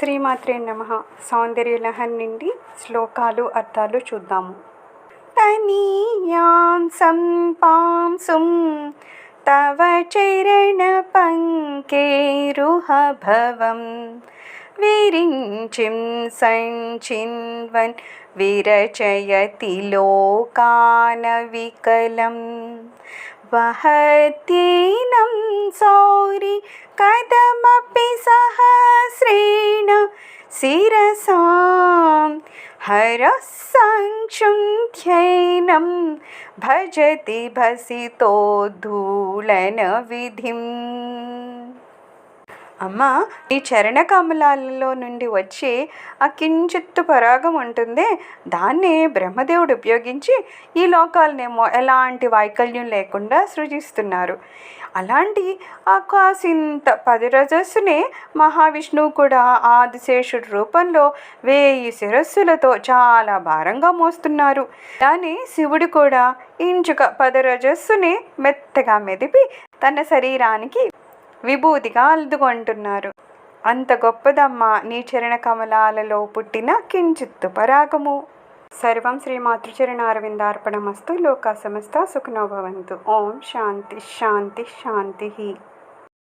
శ్రీమాత్రే నమ. సౌందర్యలహరి నుండి శ్లోకాలు అర్థాలు చూద్దాము. తనీయాం సంపాంసుం తవ చరణ పంకేరుహభవం విరించిం సంచిన్వన్ విరచయతి లోకాన వికలం. వహత్యేనం సౌరి కథమపి సహస్రేణ శిరసాం హరः సంక్షుంధ్యైనం భజతి భసితోద్ధూళన విధిం అమ్మ ఈ చరణ కమలాలలో నుండి వచ్చే ఆ కించిత్తు పరాగం ఉంటుందే. దాన్ని బ్రహ్మదేవుడు ఉపయోగించి ఈ లోకాలనేమో ఎలాంటి వైకల్యం లేకుండా సృజిస్తున్నారు. అలాంటి ఆ కాసింత పది రజస్సునే మహావిష్ణువు కూడా ఆదిశేషుడి రూపంలో వేయి శిరస్సులతో చాలా భారంగా మోస్తున్నారు. కానీ శివుడు కూడా ఇంచుక పది రజస్సుని మెత్తగా మెదిపి తన శరీరానికి విభూతిగా అల్దుకుంటున్నారు అంత గొప్పదమ్మ నీ చరణ కమలాలలో పుట్టిన కించిత్తు పరాగము. సర్వం శ్రీ మాతృచరణారవిందార్పణమస్తు లోకా సమస్త సుఖనోభవంతు. ఓం శాంతి శాంతి శాంతి.